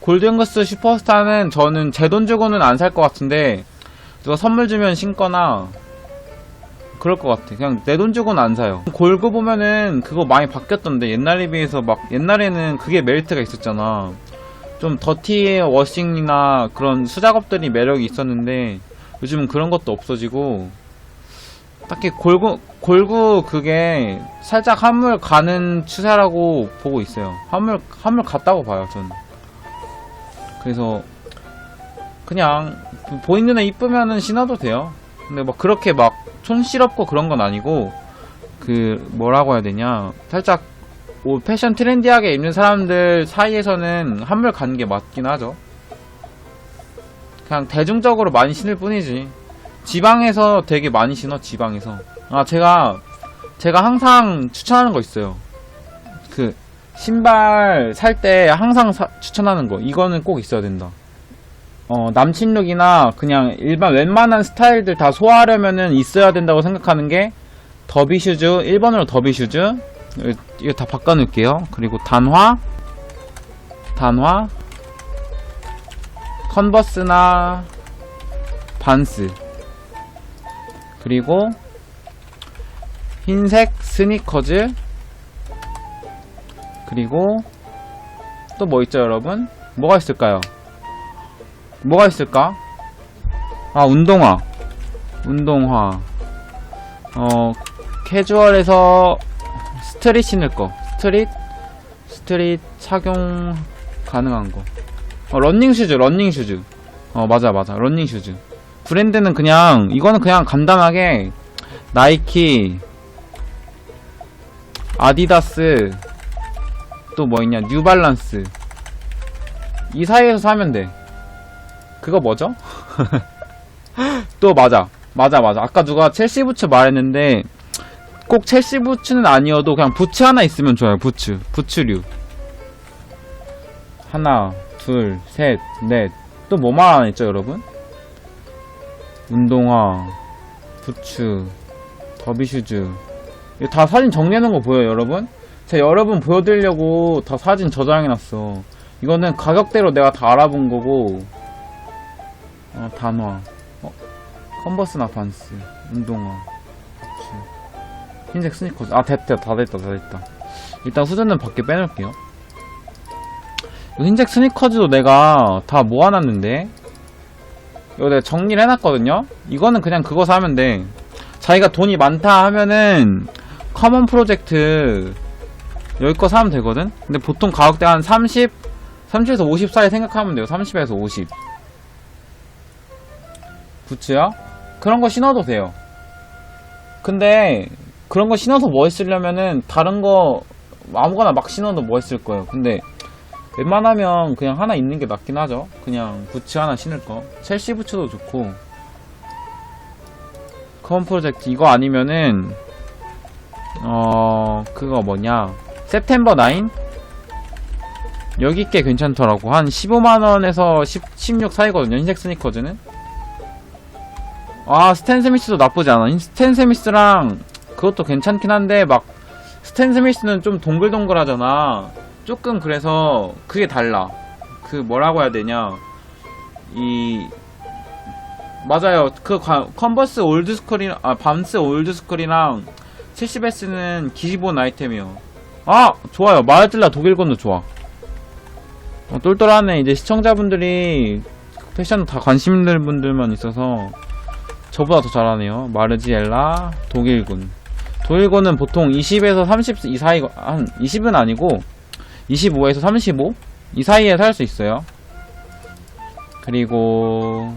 골든거스 슈퍼스타는 저는 제 돈 주고는 안 살 것 같은데 누가 선물 주면 신거나 그럴 것 같아. 그냥 내 돈 주고는 안 사요. 골고 보면은 그거 많이 바뀌었던데 옛날에 비해서 막 옛날에는 그게 메리트가 있었잖아. 좀 더티 워싱이나 그런 수작업들이 매력이 있었는데 요즘은 그런 것도 없어지고 딱히 골구 골구 그게 살짝 한물 가는 추세라고 보고 있어요. 한물 한물 갔다고 봐요, 저는. 그래서 그냥 보이는 눈에 이쁘면은 신어도 돼요. 근데 막 그렇게 막 촌스럽고 그런 건 아니고 그 뭐라고 해야 되냐 살짝 옷 패션 트렌디하게 입는 사람들 사이에서는 한물 가는 게 맞긴 하죠. 그냥 대중적으로 많이 신을 뿐이지. 지방에서 되게 많이 신어 지방에서. 아 제가 제가 항상 추천하는 거 있어요. 그 신발 살 때 항상 사- 추천하는 거 이거는 꼭 있어야 된다. 어 남친룩이나 그냥 일반 웬만한 스타일들 다 소화하려면은 있어야 된다고 생각하는 게 더비 슈즈 1번으로 더비 슈즈 이거- 이거 다 바꿔놓을게요. 그리고 단화 단화 컨버스나 반스 그리고 흰색 스니커즈. 그리고 또 뭐 있죠 여러분? 뭐가 있을까요? 뭐가 있을까? 아 운동화. 운동화. 어 캐주얼에서 스트릿 신을 거. 스트릿? 스트릿 착용 가능한 거. 어, 런닝 슈즈 런닝 슈즈. 어 맞아 맞아. 런닝 슈즈 브랜드는 그냥 이거는 그냥 간단하게 나이키 아디다스 또 뭐 있냐 뉴발란스. 이 사이에서 사면 돼. 그거 뭐죠? 또 맞아. 맞아 맞아. 아까 누가 첼시 부츠 말했는데 꼭 첼시 부츠는 아니어도 그냥 부츠 하나 있으면 좋아요 부츠. 부츠류. 하나 둘 셋 넷 또 뭐 말하나 죠 여러분? 운동화 부츠 더비슈즈. 다 사진 정리해놓은 거 보여요 여러분? 제가 여러분 보여드리려고 다 사진 저장해놨어. 이거는 가격대로 내가 다 알아본 거고. 어 단화. 어 컨버스나 반스 운동화 부츠. 흰색 스니커즈. 아 됐다 다 됐다 다 됐다. 일단 후전은 밖에 빼놓을게요. 이 흰색 스니커즈도 내가 다 모아놨는데 이거 내가 정리를 해놨거든요. 이거는 그냥 그거 사면 돼. 자기가 돈이 많다 하면은 커먼 프로젝트 여기 거 사면 되거든? 근데 보통 가격대 한 30, 30에서 50 사이 생각하면 돼요. 30에서 50 부츠요? 그런 거 신어도 돼요. 근데 그런 거 신어서 뭐 했으려면은 다른 거 아무거나 막 신어도 뭐 했을 거예요. 근데 웬만하면 그냥 하나 있는 게 낫긴 하죠. 그냥 부츠 하나 신을 거. 첼시 부츠도 좋고. 커먼 프로젝트 이거 아니면은 어 그거 뭐냐. 세프템버 9 여기 게 괜찮더라고. 한 15만원에서 10, 16 사이거든요. 흰색 스니커즈는. 아 스탠 스미스도 나쁘지 않아. 흰- 스탠 스미스랑 그것도 괜찮긴 한데 막 스탠 스미스는 좀 동글동글하잖아 조금 그래서 그게 달라. 그 뭐라고 해야 되냐. 이 맞아요. 그 과- 컨버스 올드스쿨이랑 아 밤스 올드스쿨이랑 70S는 기본 아이템이요. 아 좋아요. 마르til라 독일건도 좋아. 어, 똘똘하네. 이제 시청자분들이 패션 다 관심 있는 분들만 있어서 저보다 더 잘하네요. 마르지엘라 독일군. 독일군은 보통 20에서 30 이 사이 한 20은 아니고 25에서 35? 이 사이에 살 수 있어요. 그리고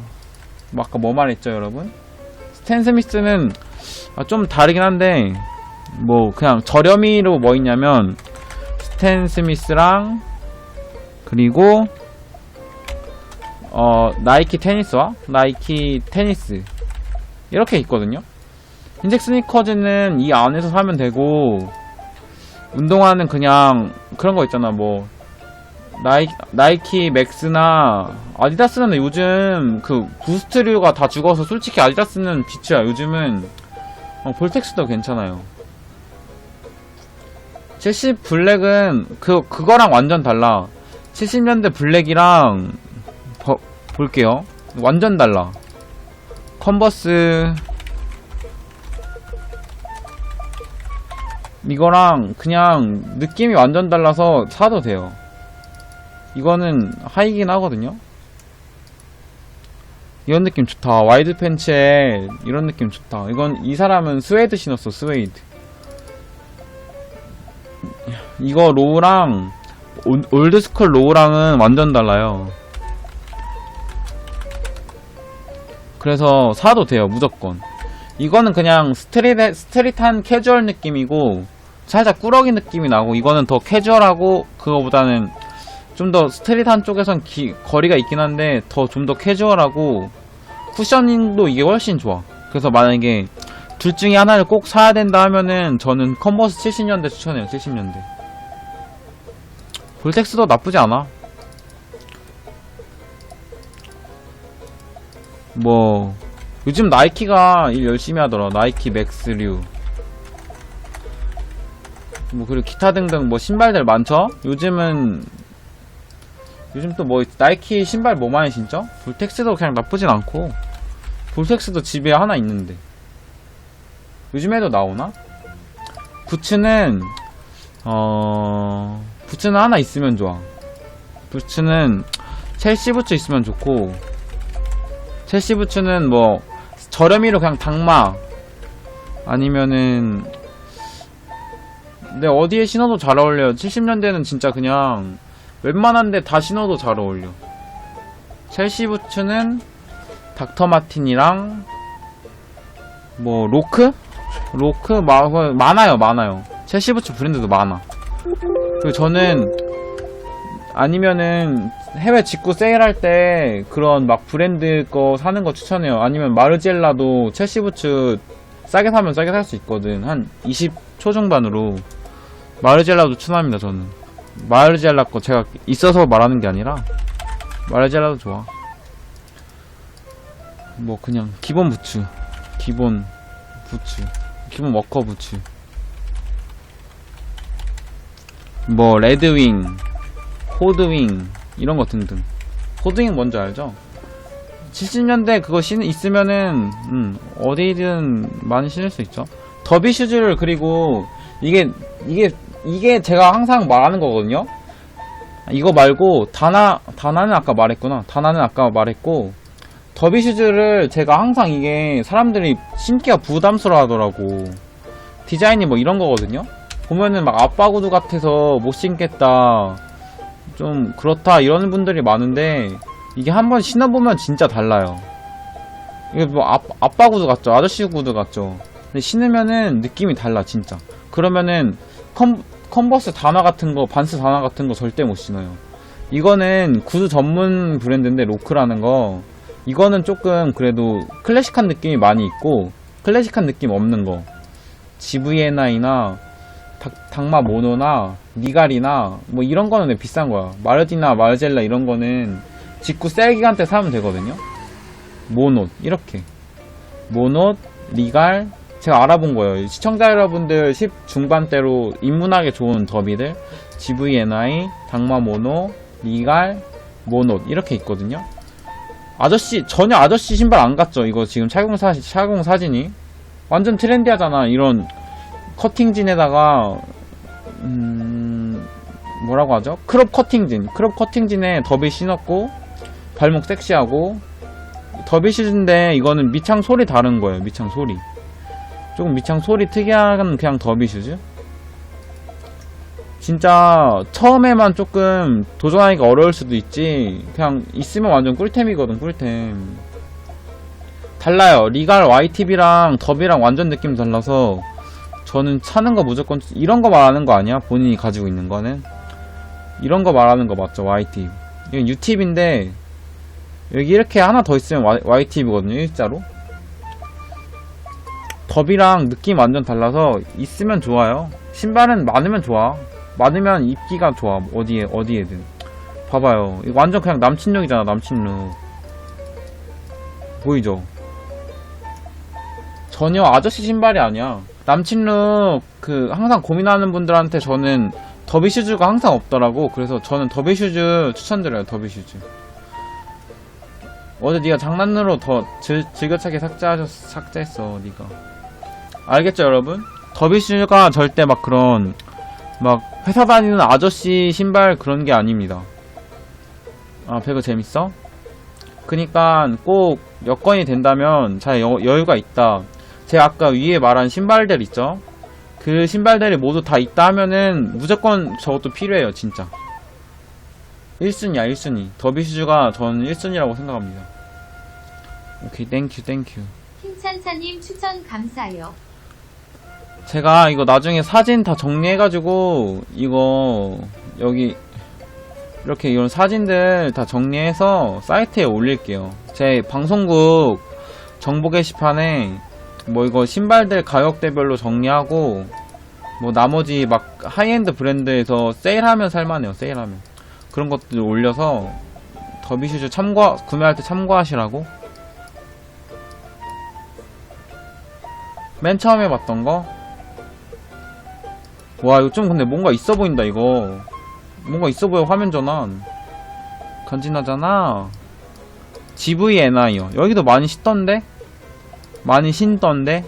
뭐 아까 뭐 말했죠, 여러분? 스탠 스미스는 아, 좀 다르긴 한데 뭐 그냥 저렴이로 뭐 있냐면 스탠 스미스랑 그리고 어 나이키 테니스와 나이키 테니스 이렇게 있거든요. 흰색 스니커즈는 이 안에서 사면 되고 운동화는 그냥 그런 거 있잖아 뭐 나이, 나이키 맥스나 아디다스는 요즘 그 부스트류가 다 죽어서 솔직히 아디다스는 비추야 요즘은 어, 볼텍스도 괜찮아요. 70 블랙은 그 그거랑 완전 달라. 70년대 블랙이랑 버- 볼게요. 완전 달라. 컨버스 이거랑 그냥 느낌이 완전 달라서 사도 돼요. 이거는 하이긴 하거든요. 이런 느낌 좋다. 와이드 팬츠에 이런 느낌 좋다. 이건 이 사람은 스웨이드 신었어. 스웨이드. 이거 로우랑 올- 올드스쿨 로우랑은 완전 달라요. 그래서 사도 돼요. 무조건. 이거는 그냥 스트릿 스트릿한 캐주얼 느낌이고 살짝 꾸러기 느낌이 나고 이거는 더 캐주얼하고 그거보다는 좀 더 스트릿한 쪽에선 기- 거리가 있긴 한데 더좀더 캐주얼하고 쿠셔닝도 이게 훨씬 좋아. 그래서 만약에 둘 중에 하나를 꼭 사야 된다 하면은 저는 컨버스 70년대 추천해요. 70년대. 볼텍스도 나쁘지 않아. 뭐 요즘 나이키가 일 열심히 하더라. 나이키 맥스류. 뭐 그리고 기타 등등 뭐 신발들 많죠? 요즘은 요즘 또 뭐 나이키 신발 뭐 많이 신죠? 볼텍스도 그냥 나쁘진 않고 볼텍스도 집에 하나 있는데 요즘에도 나오나? 부츠는 어 부츠는 하나 있으면 좋아 부츠는 첼시 부츠 있으면 좋고 첼시 부츠는 뭐 저렴이로 그냥 당마 아니면은 근데 어디에 신어도 잘 어울려요 70년대는 진짜 그냥 웬만한데 다 신어도 잘 어울려. 첼시 부츠는 닥터 마틴이랑 뭐 로크? 로크 마, 뭐, 많아요, 많아요. 첼시 부츠 브랜드도 많아. 그리고 저는 아니면은 해외 직구 세일할 때 그런 막 브랜드 거 사는 거 추천해요. 아니면 마르젤라도 첼시 부츠 싸게 사면 싸게 살 수 있거든. 한 20 초 중반으로 마르젤라도 추천합니다, 저는. 마르젤라 거 제가 있어서 말하는 게 아니라 마르젤라도 좋아. 뭐 그냥 기본 부츠, 기본 부츠, 기본 워커 부츠. 뭐 레드윙, 호드윙 이런 거 등등. 호드윙 뭔지 알죠? 70년대 그거 신 있으면은 음, 어디든 많이 신을 수 있죠. 더비 슈즈를 그리고 이게 이게 이게 제가 항상 말하는 거거든요. 이거 말고 다나 다나는 아까 말했구나. 다나는 아까 말했고 더비 슈즈를 제가 항상 이게 사람들이 신기가 부담스러워 하더라고. 디자인이 뭐 이런 거거든요. 보면은 막 아빠 구두 같아서 못 신겠다. 좀 그렇다 이러는 분들이 많은데 이게 한번 신어보면 진짜 달라요. 이게 뭐 아, 아빠 구두 같죠? 아저씨 구두 같죠? 근데 신으면은 느낌이 달라 진짜. 그러면은 컨, 컨버스 단화 같은 거, 반스 단화 같은 거 절대 못 신어요. 이거는 구두 전문 브랜드인데 로크라는 거. 이거는 조금 그래도 클래식한 느낌이 많이 있고 클래식한 느낌 없는 거. GVNI나 닥마 모노나 니갈이나 뭐 이런 거는 비싼 거야. 마르디나 마르젤라 이런 거는 직구 세일 기간 때 사면 되거든요. 모노 이렇게 모노 리갈 제가 알아본 거예요. 시청자 여러분들 10 중반대로 입문하기 좋은 더비들 GVNI, 당마모노, 리갈, 모노 이렇게 있거든요. 아저씨 전혀 아저씨 신발 안 같죠? 이거 지금 착용 사 착용 사진이 완전 트렌디하잖아. 이런 커팅진에다가 음 뭐라고 하죠? 크롭 커팅진, 크롭 커팅진에 더비 신었고 발목 섹시하고 더비 슈즈인데 이거는 밑창 소리 다른 거예요. 밑창 소리. 조금 밑창 소리 특이한 그냥 더비 슈즈? 진짜 처음에만 조금 도전하기가 어려울 수도 있지. 그냥 있으면 완전 꿀템이거든 꿀템. 달라요. 리갈 YTV랑 더비랑 완전 느낌 달라서 저는 사는 거 무조건 이런 거 말하는 거 아니야? 본인이 가지고 있는 거는? 이런 거 말하는 거 맞죠 YTV 이건 UTV인데 여기 이렇게 하나 더 있으면 YTV거든요 일자로 더비랑 느낌 완전 달라서 있으면 좋아요. 신발은 많으면 좋아. 많으면 입기가 좋아. 어디에 어디에든. 봐봐요. 이거 완전 그냥 남친룩이잖아. 남친룩. 보이죠? 전혀 아저씨 신발이 아니야. 남친룩 그 항상 고민하는 분들한테 저는 더비 슈즈가 항상 없더라고. 그래서 저는 더비 슈즈 추천드려요. 더비 슈즈. 어제 네가 장난으로 더 즐, 즐겨차게 삭제하셨 삭제했어. 네가. 알겠죠, 여러분? 더비 슈즈가 절대 막 그런 막 회사 다니는 아저씨 신발 그런 게 아닙니다. 아, 배그 재밌어? 그니까 꼭 여건이 된다면 잘 여, 여유가 있다. 제가 아까 위에 말한 신발들 있죠? 그 신발들이 모두 다 있다 하면은 무조건 저것도 필요해요, 진짜. 1순위야, 1순위. 더비슈즈가 저는 1순위라고 생각합니다. 오케이, 땡큐, 땡큐. 킹찬찬님 추천 감사해요. 제가 이거 나중에 사진 다 정리해가지고 이거 여기 이렇게 이런 사진들 다 정리해서 사이트에 올릴게요. 제 방송국 정보 게시판에 뭐 이거 신발들 가격대별로 정리하고 뭐 나머지 막 하이엔드 브랜드에서 세일하면 살만해요. 세일하면 그런 것들 올려서 더비슈즈 참고 구매할 때 참고하시라고. 맨 처음에 봤던 거 와 이거 좀 근데 뭔가 있어 보인다 이거. 뭔가 있어 보여 화면 전환. 간지나잖아. GVNI요. 여기도 많이 신던데? 많이 신던데?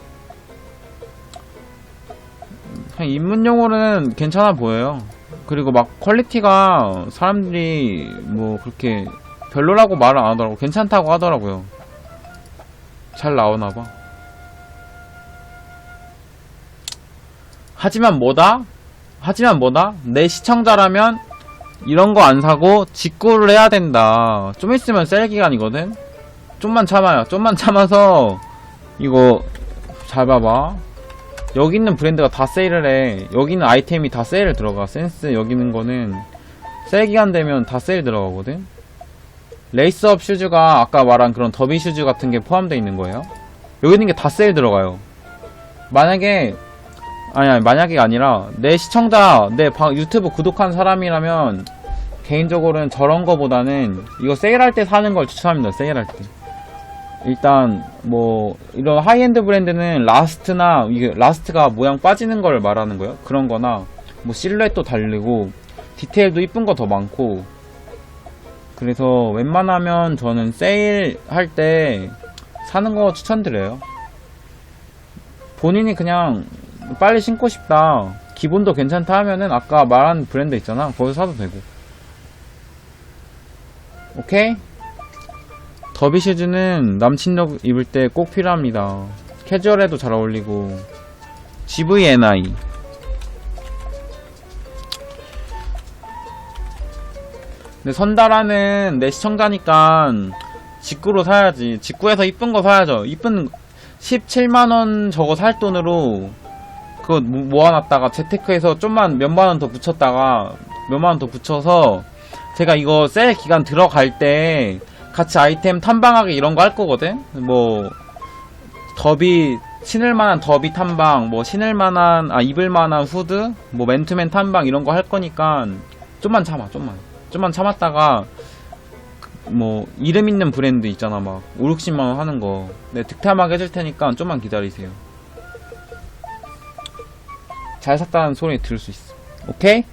그냥 입문용으로는 괜찮아 보여요. 그리고 막 퀄리티가 사람들이 뭐 그렇게 별로라고 말을 안 하더라고. 괜찮다고 하더라고요. 잘 나오나봐 하지만 뭐다? 하지만 뭐다? 내 시청자라면 이런 거 안 사고 직구를 해야 된다. 좀 있으면 셀 기간이거든? 좀만 참아요. 좀만 참아서 이거 잘 봐봐. 여기 있는 브랜드가 다 세일을 해. 여기 있는 아이템이 다 세일 들어가. 센스 여기 있는 거는 셀 기간 되면 다 세일 들어가거든? 레이스업 슈즈가 아까 말한 그런 더비 슈즈 같은 게 포함되어 있는 거예요. 여기 있는 게 다 세일 들어가요. 만약에 아니, 아니 만약에 아니라 내 시청자 내 방- 유튜브 구독한 사람이라면 개인적으로는 저런 거보다는 이거 세일할 때 사는 걸 추천합니다 세일할 때. 일단 뭐 이런 하이엔드 브랜드는 라스트나 이게 라스트가 모양 빠지는 걸 말하는 거예요. 그런 거나 뭐 실루엣도 다르고 디테일도 이쁜 거 더 많고. 그래서 웬만하면 저는 세일 할 때 사는 거 추천드려요. 본인이 그냥 빨리 신고 싶다. 기본도 괜찮다 하면은 아까 말한 브랜드 있잖아. 거기서 사도 되고. 오케이? 더비 슈즈는 남친룩 입을 때 꼭 필요합니다. 캐주얼에도 잘 어울리고. GVNI. 근데 선달아는 내 시청자니까 직구로 사야지. 직구에서 이쁜 거 사야죠. 이쁜 17만원 저거 살 돈으로 그거 모- 모아놨다가 재테크에서 좀만 몇만 원 더 붙였다가 몇만 원 더 붙여서 제가 이거 셀 기간 들어갈 때 같이 아이템 탐방하기 이런 거 할 거거든? 뭐 더비 신을 만한 더비 탐방 뭐 신을 만한 아 입을 만한 후드 뭐 맨투맨 탐방 이런 거 할 거니까 좀만 참아 좀만. 좀만 참았다가 뭐 이름 있는 브랜드 있잖아 막. 5, 60만 원 하는 거. 네, 득템하게 해줄 테니까 좀만 기다리세요 잘 샀다는 소리 들을 수 있어 오케이?